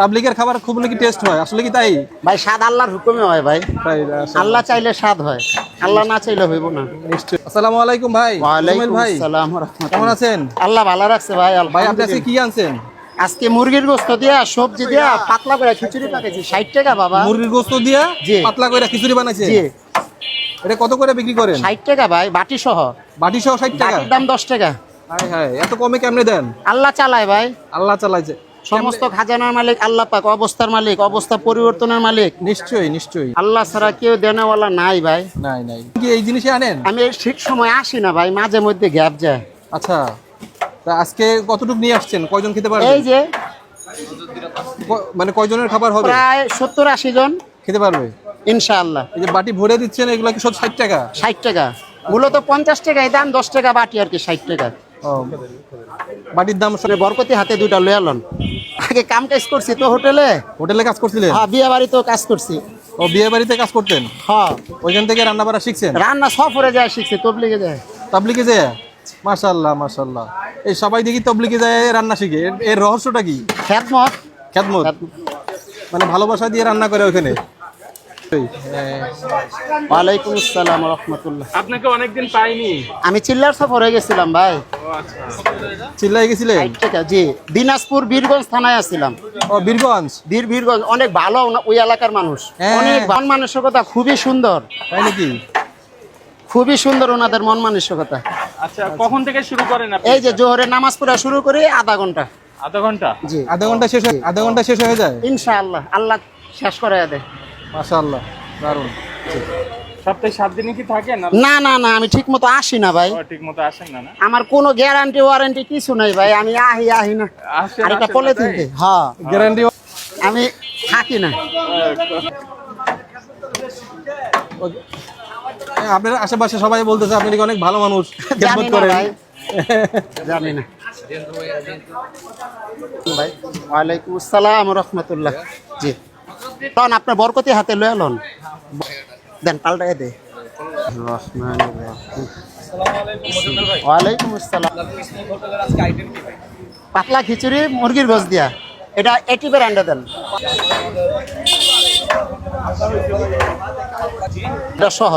পাবলিকের খাবার খুব নাকি টেস্ট হয়? আসলে কি তাই? ভাই স্বাদ আল্লাহর হুকুমে হয় ভাই। আল্লাহ চাইলে স্বাদ হয় আল্লাহ না চাইলে হইব না। আসসালামু আলাইকুম ভাই। ওয়ালাইকুম আসসালাম। কেমন আছেন? আল্লাহ ভালো রাখছে ভাই ভাই আপনি আজকে কি আনছেন? আজকে মুরগির গোস্ত দিয়া সবজি দিয়া পাতলা করে খিচুড়ি পাকাইছি ষাট টাকা বাবা। মুরগির গোস্ত দিয়া জি। পাতলা করে খিচুড়ি বানাইছে? জি। এটা কত করে বিক্রি করেন? ষাট টাকা ভাই বাটি সহ বাটি সহ ষাট টাকা? বাটির দাম দশ টাকা। হায় হায় এত কমে কেমনে দেন? আল্লাহ চালায় ভাই। আল্লাহ চালাইছে। সমস্ত খাজানার মালিক আল্লাহ পাক অবস্থার মালিক অবস্থা পরিবর্তনের মালিক। নিশ্চয়ই নিশ্চয়ই। আল্লাহ ছাড়া কেউ দেনেওয়ালা নাই ভাই। নাই নাই। কি এই জিনিসই আনেন? আমি ঠিক সময় আসি না ভাই মাঝে মধ্যে গ্যাপ যায়। আচ্ছা তা আজকে কতটুকু নিয়ে আসছেন? কয়জন খেতে পারবে এই যে ক- মানে কয়জনের খাবার হবে? প্রায় সত্তর আশি জন খেতে পারবে? ইনশাআল্লাহ। এই যে বাটি ভরে দিচ্ছেন এগুলো কি সব ষাট টাকা? ষাট টাকা। মূলত পঞ্চাশ টাকা এই দাম দশ টাকা বাটি আর কি ষাট টাকা। বাটির দাম মানে বরকতি হাতে দুইটা লয়ে আলন আগে কাম কাজ করছি তো হোটেলে? হোটেলে কাজ করছিলেন হ্যাঁ বিয়ে বাড়িতেও কাজ করছি। ও বিয়ে বাড়িতে কাজ করতেন? হ্যাঁ। ওইখান থেকে রান্না বাড়া শিখছেন? রান্না সফরে যায় শিখছি তবলিগে যায়। তাবলিকে যায়? মাশাল্লাহ মাশাল্লাহ। এই সবাই দেখি তবলিকে যায় রান্না শিখে। এর- রহস্যটা কি? খেদমত। খ্যাতমত মানে ভালোবাসা দিয়ে রান্না করে ওখানে হ্যাঁ। ওয়ালাইকুম আসসালাম রহমতুল্লাহ। আপনাকে অনেকদিন পাইনি। আমি চিল্লার সফরে গেছিলাম ভাই। চিল্লাই গেছিলে? টাকা জি। দিনাজপুর বীরগঞ্জ থানায় আসছিলাম। ও বীরগঞ্জ? বীর বীরগঞ্জ অনেক ভালো ওই এলাকার মানুষ। হ্যাঁ। অনেক মন মানসিকতা খুবই সুন্দর। তাই নাকি? খুবই সুন্দর ওনাদের মন মানসিকতা। আচ্ছা কখন থেকে শুরু করেন এই যে জোহরের নামাজ পড়া শুরু করি আধা ঘণ্টা। আধা ঘণ্টা? জি। আধা ঘণ্টা শেষ হয়ে আধা ঘণ্টা শেষ হয়ে যায়? ইনশাআল্লাহ আল্লাহ শেষ করে দেয়। মাশাল্লাহ দারুণ। সপ্তাহে সাত দিনই কি থাকেন না? না না আমি ঠিক মতো আসি না ভাই। ঠিক মতো আসেন না না? আমার কোনো গ্যারান্টি ওয়ারেন্টি কিছু নাই ভাই আমি আহি আহি না। আসেন, আর এটা আসেন পলে না, হ্যাঁ। গ্যারান্টি আমি থাকি না। আপনার আশেপাশে সবাই বলতেছে আপনি অনেক ভালো মানুষ। খেদমত করেন। ভাই। জানি না। ভাই ওয়ালাইকুম আসসালাম রহমতুল্লাহ। জি। তখন আপনার বরকতি হাতে লয়ে লন। দেন পাল্টাই দে। ওয়ালাইকুম আসসালাম। পাতলা খিচুড়ি, মুরগির গোস দিয়া। এটা এটি ব্র্যান্ডে দেন। এটা সহ।